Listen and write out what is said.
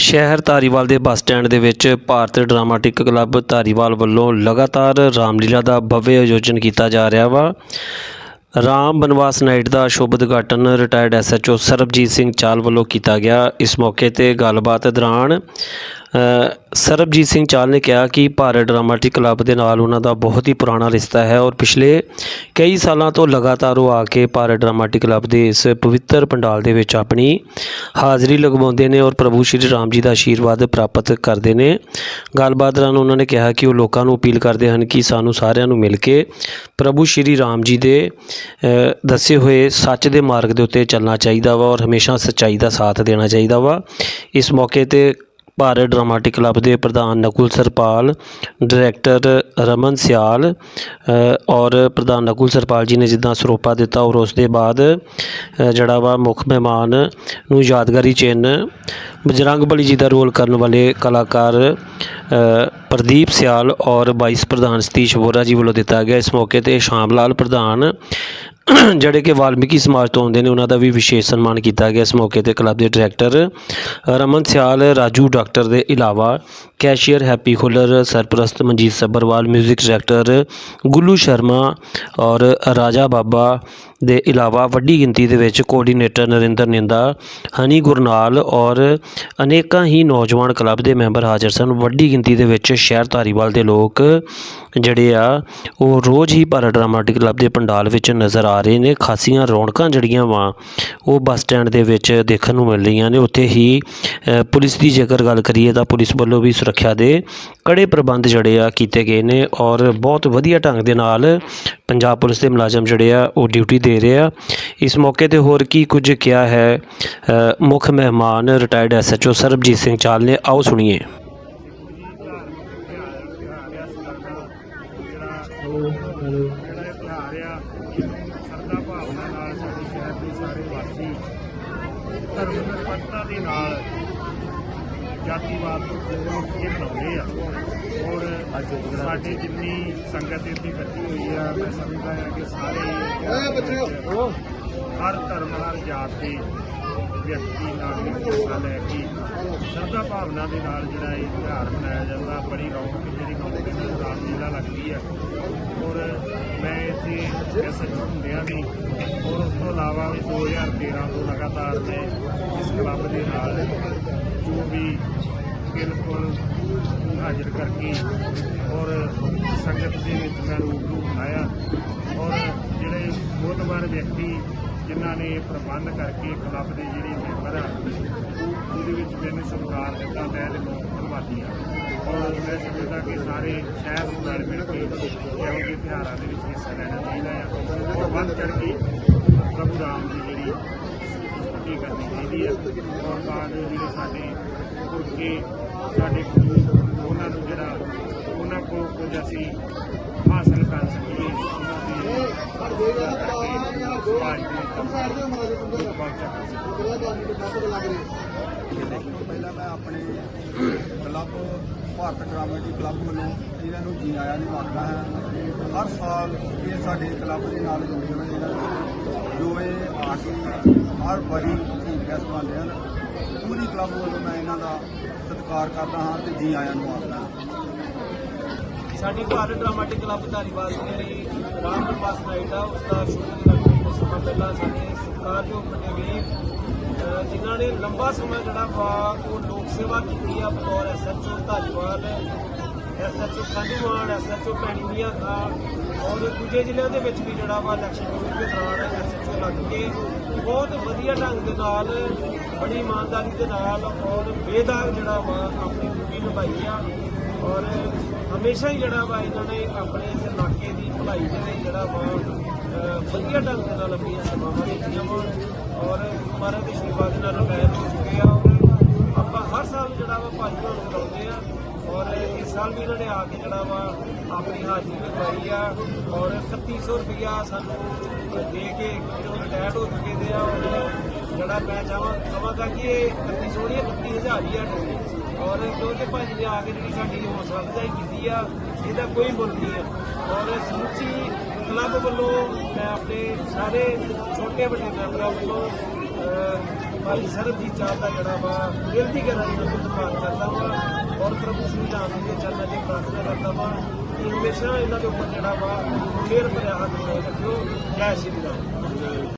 ਸ਼ਹਿਰ ਧਾਰੀਵਾਲ ਦੇ bus stand ਦੇ ਵਿੱਚ ਭਾਰਤ ਡਰਾਮਾਟਿਕ ਕਲੱਬ ਧਾਰੀਵਾਲ ਵੱਲੋਂ ਲਗਾਤਾਰ ਰਾਮਲੀਲਾ ਦਾ ਭਵਯ ਆਯੋਜਨ ਕੀਤਾ ਜਾ ਰਿਹਾ ਵਾ। ਰਾਮ ਬਨਵਾਸ ਨਾਈਟ ਦਾ ਸ਼ੁਭ ਉਦਘਾਟਨ ਰਿਟਾਇਰਡ ਐਸਐਚਓ ਸਰਬਜੀਤ ਸਿੰਘ ਚਾਲ ਵੱਲੋਂ ਕੀਤਾ ਗਿਆ। ਇਸ ਮੌਕੇ ਤੇ ਗੱਲਬਾਤ ਦੌਰਾਨ ਸਰਬਜੀਤ ਸਿੰਘ ਚਾਲ ਨੇ ਕਿਹਾ ਕਿ ਭਾਰਤ ਡਰਾਮਾਟਿਕ ਕਲੱਬ ਦੇ ਨਾਲ ਉਹਨਾਂ ਦਾ ਬਹੁਤ ਹੀ ਪੁਰਾਣਾ ਰਿਸ਼ਤਾ ਹੈ ਔਰ ਪਿਛਲੇ ਕਈ ਸਾਲਾਂ ਤੋਂ ਲਗਾਤਾਰ ਉਹ ਆ ਕੇ ਭਾਰਤ ਡਰਾਮਾਟਿਕ ਕਲੱਬ ਦੇ ਇਸ ਪਵਿੱਤਰ ਪੰਡਾਲ ਦੇ ਵਿੱਚ ਆਪਣੀ ਹਾਜ਼ਰੀ ਲਗਵਾਉਂਦੇ ਨੇ ਔਰ ਪ੍ਰਭੂ ਸ਼੍ਰੀ ਰਾਮ ਜੀ ਦਾ ਆਸ਼ੀਰਵਾਦ ਪ੍ਰਾਪਤ ਕਰਦੇ ਨੇ। ਗੱਲਬਾਤ ਦੌਰਾਨ ਉਹਨਾਂ ਨੇ ਕਿਹਾ ਕਿ ਉਹ ਲੋਕਾਂ ਨੂੰ ਅਪੀਲ ਕਰਦੇ ਹਨ ਕਿ ਸਾਨੂੰ ਸਾਰਿਆਂ ਨੂੰ ਮਿਲ ਕੇ ਪ੍ਰਭੂ ਸ਼੍ਰੀ ਰਾਮ ਜੀ ਦੇ ਦੱਸੇ ਹੋਏ ਸੱਚ ਦੇ ਮਾਰਗ ਦੇ ਉੱਤੇ ਚੱਲਣਾ ਚਾਹੀਦਾ ਵਾ ਔਰ ਹਮੇਸ਼ਾ ਸੱਚਾਈ ਦਾ ਸਾਥ ਦੇਣਾ ਚਾਹੀਦਾ ਵਾ। ਇਸ ਮੌਕੇ ਤੇ ਭਾਰਤ ਡਰਾਮਾਟਿਕ ਕਲੱਬ ਦੇ ਪ੍ਰਧਾਨ ਨਕੁਲ ਸਰਪਾਲ, ਡਾਇਰੈਕਟਰ ਰਮਨ ਸਿਆਲ ਔਰ ਪ੍ਰਧਾਨ ਨਕੁਲ ਸਰਪਾਲ ਜੀ ਨੇ ਜਿੱਦਾਂ ਸਰੋਪਾ ਦਿੱਤਾ ਔਰ ਉਸ ਦੇ ਬਾਅਦ ਜਿਹੜਾ ਵਾ ਮੁੱਖ ਮਹਿਮਾਨ ਨੂੰ ਯਾਦਗਾਰੀ ਚਿੰਨ੍ਹ, ਬਜਰੰਗ ਬਲੀ ਜੀ ਦਾ ਰੋਲ ਕਰਨ ਵਾਲੇ ਕਲਾਕਾਰ ਪ੍ਰਦੀਪ ਸਿਆਲ ਔਰ ਵਾਈਸ ਪ੍ਰਧਾਨ ਸਤੀਸ਼ ਵੋਰਾ ਜੀ ਵੱਲੋਂ ਦਿੱਤਾ ਗਿਆ। ਇਸ ਮੌਕੇ ਤੇ ਸ਼ਾਮ ਲਾਲ ਪ੍ਰਧਾਨ ਜਿਹੜੇ ਕਿ ਵਾਲਮੀਕੀ ਸਮਾਜ ਤੋਂ ਆਉਂਦੇ ਨੇ, ਉਹਨਾਂ ਦਾ ਵੀ ਵਿਸ਼ੇਸ਼ ਸਨਮਾਨ ਕੀਤਾ ਗਿਆ ਇਸ ਮੌਕੇ ਤੇ ਕਲੱਬ ਦੇ ਡਾਇਰੈਕਟਰ ਰਮਨ ਸਿਆਲ, ਰਾਜੂ ਡਾਕਟਰ ਦੇ ਇਲਾਵਾ ਕੈਸ਼ੀਅਰ ਹੈਪੀ ਖੁੱਲਰ, ਸਰਪ੍ਰਸਤ ਮਨਜੀਤ ਸੱਬਰਵਾਲ 뮤직 ਡਾਇਰੈਕਟਰ ਗੁੱਲੂ ਸ਼ਰਮਾ ਔਰ ਰਾਜਾ ਬਾਬਾ ਦੇ ਇਲਾਵਾ ਵੱਡੀ ਗਿਣਤੀ ਦੇ ਵਿੱਚ ਕੋਆਰਡੀਨੇਟਰ ਨਰਿੰਦਰ ਨਿੰਦਾ, ਹਨੀ ਗੁਰਨਾਲ ਔਰ ਅਨੇਕਾਂ ਹੀ ਨੌਜਵਾਨ ਕਲੱਬ ਦੇ ਮੈਂਬਰ ਹਾਜ਼ਰ ਸਨ। ਵੱਡੀ ਗਿਣਤੀ ਦੇ ਵਿੱਚ ਸ਼ਹਿਰ ਧਾਰੀਵਾਲ ਦੇ ਲੋਕ ਜਿਹੜੇ ਆ, ਉਹ ਰੋਜ਼ ਹੀ ਭਾਰਤ ਡਰਾਮਾਟਿਕ ਕਲੱਬ ਦੇ ਪੰਡਾਲ ਵਿੱਚ ਨਜ਼ਰ ਆ ਰਹੇ ਨੇ। ਖਾਸੀਆਂ ਰੌਣਕਾਂ ਜਿਹੜੀਆਂ ਵਾ, ਉਹ ਬੱਸ ਸਟੈਂਡ ਦੇ ਵਿੱਚ ਦੇਖਣ ਨੂੰ ਮਿਲ ਰਹੀਆਂ ਨੇ। ਉੱਥੇ ਹੀ ਪੁਲਿਸ ਦੀ ਜੇਕਰ ਗੱਲ ਕਰੀਏ ਤਾਂ ਪੁਲਿਸ ਵੱਲੋਂ ਵੀ ਸੁਰੱਖਿਆ ਦੇ ਕੜੇ ਪ੍ਰਬੰਧ ਜਿਹੜੇ ਆ ਕੀਤੇ ਗਏ ਨੇ ਔਰ ਬਹੁਤ ਵਧੀਆ ਢੰਗ ਦੇ ਨਾਲ ਪੰਜਾਬ ਪੁਲਿਸ ਦੇ ਮੁਲਾਜ਼ਮ ਜਿਹੜੇ ਆ, ਉਹ ਡਿਊਟੀ ਦੇ ਰਹੇ। ਆ ਇਸ ਮੌਕੇ ਤੇ ਹੋਰ ਕੀ ਕੁਝ ਕਿਹਾ ਹੈ? ਅ, ਮੁੱਖ ਮਹਿਮਾਨ ਰਿਟਾਇਰਡ ਐਸਐਚਓ ਸਰਬਜੀਤ ਸਿੰਘ ਚਾਲ ਨੇ। ਆਓ ਸੁਣੀਏ। ਜਿਹੜਾ ਇਹ ਤਿਉਹਾਰ ਆ ਸਰਦਾ ਭਾਵਨਾ ਨਾਲ ਸਾਡੇ ਸ਼ਹਿਰ ਦੇ ਸਾਰੇ ਵਾਸੀ ਧਰਮ ਨਿਰਪੱਖਤਾ ਦੇ ਨਾਲ ਜਾਤੀਵਾਦ ਉੱਠ ਕੇ ਮਨਾਉਂਦੇ ਆ ਔਰ ਸਾਡੀ ਜਿੰਨੀ ਸੰਗਤ ਇੱਥੇ ਇਕੱਠੀ ਹੋਈ ਆ ਮੈਂ ਸਮਝਦਾ ਹਾਂ ਕਿ ਸਾਰੇ ਹਰ ਧਰਮ ਹਰ ਜਾਤ ਦੇ ਵਿਅਕਤੀ ਨਾਗਰਿਕ ਹਿੱਸਾ ਲੈ ਕੇ ਸ਼ਰਧਾ ਭਾਵਨਾ ਦੇ ਨਾਲ ਜਿਹੜਾ ਇਹ ਤਿਉਹਾਰ ਮਨਾਇਆ ਜਾਂਦਾ ਬੜੀ ਰੌਣਕ ਜਿਹੜੀ ਮੌਕੇ ਤੇ ਰਾਮਲੀਲਾ ਲੱਗਦੀ ਹੈ ਔਰ ਮੈਂ ਇੱਥੇ ਐਸਐਚਓ ਹੁੰਦਿਆਂ ਵੀ ਔਰ ਉਸ ਤੋਂ ਇਲਾਵਾ ਵੀ 2013 ਤੋਂ ਲਗਾਤਾਰ ਮੈਂ ਇਸ ਕਲੱਬ ਦੇ ਨਾਲ ਬਿਲਕੁਲ ਹਾਜ਼ਰ ਕਰਕੇ ਔਰ ਸੰਗਤ ਦੇ ਵਿੱਚ ਮੈਂ ਰੂਬਰੂ ਨੂੰ ਬਣਾਇਆ ਔਰ ਜਿਹੜੇ ਮੋਤਬਰ ਵਿਅਕਤੀ ਜਿਨ੍ਹਾਂ ਨੇ ਪ੍ਰਬੰਧ ਕਰਕੇ ਕਲੱਬ ਦੇ ਜਿਹੜੇ ਮੈਂਬਰ ਆ, ਉਹਦੇ ਵਿੱਚ ਮੈਨੂੰ ਸਤਿਕਾਰ ਦਿੱਤਾ, ਮੈਂ ਇਹਦੇ ਨੂੰ ਧੰਨਵਾਦੀ ਆ। ਔਰ ਮੈਂ ਸਮਝਦਾ ਕਿ ਸਾਰੇ ਸ਼ਹਿਰ ਨੂੰ ਨਾਲ ਮਿਲ ਕੇ ਇਹੋ ਜਿਹੇ ਤਿਉਹਾਰਾਂ ਦੇ ਵਿੱਚ ਹਿੱਸਾ ਲੈਣਾ ਚਾਹੀਦਾ ਆ। ਔਰ ਵੱਧ ਚੜ ਕੇ ਪ੍ਰਭੂ ਰਾਮ ਦੀ ਜਿਹੜੀ ਸਥਿਤੀ ਕਰਨੀ ਚਾਹੀਦੀ ਹੈ ਔਰ ਬਾਅਦ ਜਿਹੜੇ ਸਾਡੇ ਪੁਰਖੇ ਸਾਡੇ ਉਹਨਾਂ ਨੂੰ ਜਿਹੜਾ, ਉਹਨਾਂ ਕੋਲ ਕੁਝ ਅਸੀਂ ਹਾਸਲ ਕਰ ਸਕੀਏ। ਉਹਨਾਂ ਦੀ ਸਮਾਜ ਦੇ ਪਹਿਲਾਂ ਮੈਂ ਆਪਣੇ ਕਲੱਬ, ਭਾਰਤ ਡਰਾਮੇਟੀ ਕਲੱਬ ਵੱਲੋਂ ਇਹਨਾਂ ਨੂੰ ਜੀ ਆਇਆਂ ਨੂੰ ਆਖਦਾ ਹਾਂ ਹਰ ਸਾਲ ਇਹ ਸਾਡੇ ਕਲੱਬ ਦੇ ਨਾਲ ਜੁੜੇ ਹੋਏ ਇਹਨਾਂ ਜੋ ਇਹ ਆ ਕੇ ਹਰ ਵਾਰੀ ਭੂਮਿਕਾ ਸੰਭਾਲਦੇ ਹਨ। ਪੂਰੀ ਕਲੱਬ ਵੱਲੋਂ ਮੈਂ ਇਹਨਾਂ ਦਾ ਸਤਿਕਾਰ ਕਰਦਾ ਹਾਂ ਤੇ ਜੀ ਆਇਆਂ ਨੂੰ ਆਖਦਾ ਸਾਡੀ ਭਾਰਤ ਡਰਾਮਾਟਿਕ ਕਲੱਬ ਧਾਰੀਵਾਲ ਦੀ ਜਿਹੜੀ ਰਾਮ ਨਿਵਾਸ ਨਾਈਟ ਆ ਉਸ ਦਾ ਸ਼ੁਰੂ ਕਰਨ ਪਹਿਲਾਂ ਸਾਡੇ ਸਤਿਕਾਰਯੋਗ ਵੱਡੇ ਵੀਰ ਅਹ, ਜਿਨ੍ਹਾਂ ਨੇ ਲੰਬਾ ਸਮਾਂ ਜਿਹੜਾ ਵਾ ਉਹ ਲੋਕ ਸੇਵਾ ਕੀਤੀ ਆ, ਬਤੌਰ SHO Dhariwal SHO Khanduwan SHO Bhaini Mian Khan ਔਰ ਦੂਜੇ ਜ਼ਿਲ੍ਹਿਆਂ ਦੇ ਵਿੱਚ ਵੀ ਜਿਹੜਾ ਵਾ ਇਲੈਕਸ਼ਨ ਡਿਊਟੀ ਦੇ ਦੌਰਾਨ ਐਸਐਚਓ ਲੱਗ ਕੇ ਬਹੁਤ ਵਧੀਆ ਢੰਗ ਦੇ ਨਾਲ, ਬੜੀ ਇਮਾਨਦਾਰੀ ਦੇ ਨਾਲ ਔਰ ਬੇਦਾਗ ਜਿਹੜਾ ਵਾ ਆਪਣੀ ਡਿਊਟੀ ਨਿਭਾਈ ਆ। ਔਰ ਹਮੇਸ਼ਾ ਹੀ ਜਿਹੜਾ ਵਾ ਇਹਨਾਂ ਨੇ ਆਪਣੇ ਇਸ ਇਲਾਕੇ ਦੀ ਭਲਾਈ ਦੇ ਲਈ ਜਿਹੜਾ ਵਾ ਵਧੀਆ ਢੰਗ ਦੇ ਨਾਲ ਆਪਣੀਆਂ ਸੇਵਾਵਾਂ ਦਿੱਤੀਆਂ ਵਾ ਔਰ ਮਹਾਰਾਜ ਦੇ ਆਸ਼ੀਰਵਾਦ ਨਾਲ ਰਿਟਾਇਰ ਹੋ ਚੁੱਕੇ ਆ। ਔਰ ਆਪਾਂ ਹਰ ਸਾਲ ਜਿਹੜਾ ਵਾ ਭਾਜਪਾ ਨੂੰ ਬੁਲਾਉਂਦੇ ਆ। ਔਰ ਇਸ ਸਾਲ ਵੀ ਇਹਨਾਂ ਨੇ ਆ ਕੇ ਜਿਹੜਾ ਵਾ ਆਪਣੀ ਹਾਜ਼ਰੀ ਲਗਾਈ ਆ ਔਰ 3100 ਰੁਪਇਆ ਸਾਨੂੰ ਦੇ ਕੇ ਜੋ ਰਿਟਾਇਰ ਹੋ ਚੁੱਕੇ ਦੇ ਆ ਔਰ ਜਿਹੜਾ ਮੈਂ ਚਾਹਾਂ ਕਹਾਂਗਾ ਕਿ ਇਹ 3100 ਨਹੀਂ 31000 ਹੀ ਆ ਔਰ ਕਿਉਂਕਿ ਭਾਜੀ ਨੇ ਆ ਕੇ ਜਿਹੜੀ ਸਾਡੀ ਹੌਸਲਾ ਅਫਜ਼ਾਈ ਕੀਤੀ ਆ ਇਹਦਾ ਕੋਈ ਮੁੱਲ ਨਹੀਂ ਹੈ ਔਰ ਸਮੁੱਚੀ ਕਲੱਬ ਵੱਲੋਂ ਮੈਂ ਆਪਣੇ ਸਾਰੇ ਛੋਟੇ ਵੱਡੇ ਮੈਂਬਰਾਂ ਵੱਲੋਂ ਅਹ, ਭਾਈ ਸਰਬਜੀਤ ਚਾਹ ਦਾ ਜਿਹੜਾ ਵਾ ਦਿਲ ਦੀ ਗਹਿਰਾਈ ਨਾਲ ਧੰਨਵਾਦ ਕਰਦਾ ਵਾ ਔਰ ਪ੍ਰਭੂ ਸ਼੍ਰੀ ਰਾਮ ਜੀ ਦੇ ਚਰਨਾਂ 'ਚ ਪ੍ਰਾਰਥਨਾ ਕਰਦਾ ਵਾ ਕਿ ਹਮੇਸ਼ਾ ਇਹਨਾਂ ਦੇ ਉੱਪਰ ਜਿਹੜਾ ਵਾ ਮਿਹਰ ਭਰਿਆ ਹੱਥ ਰੱਖਿਓ ਜੈ ਸ਼੍ਰੀ ਰਾਮ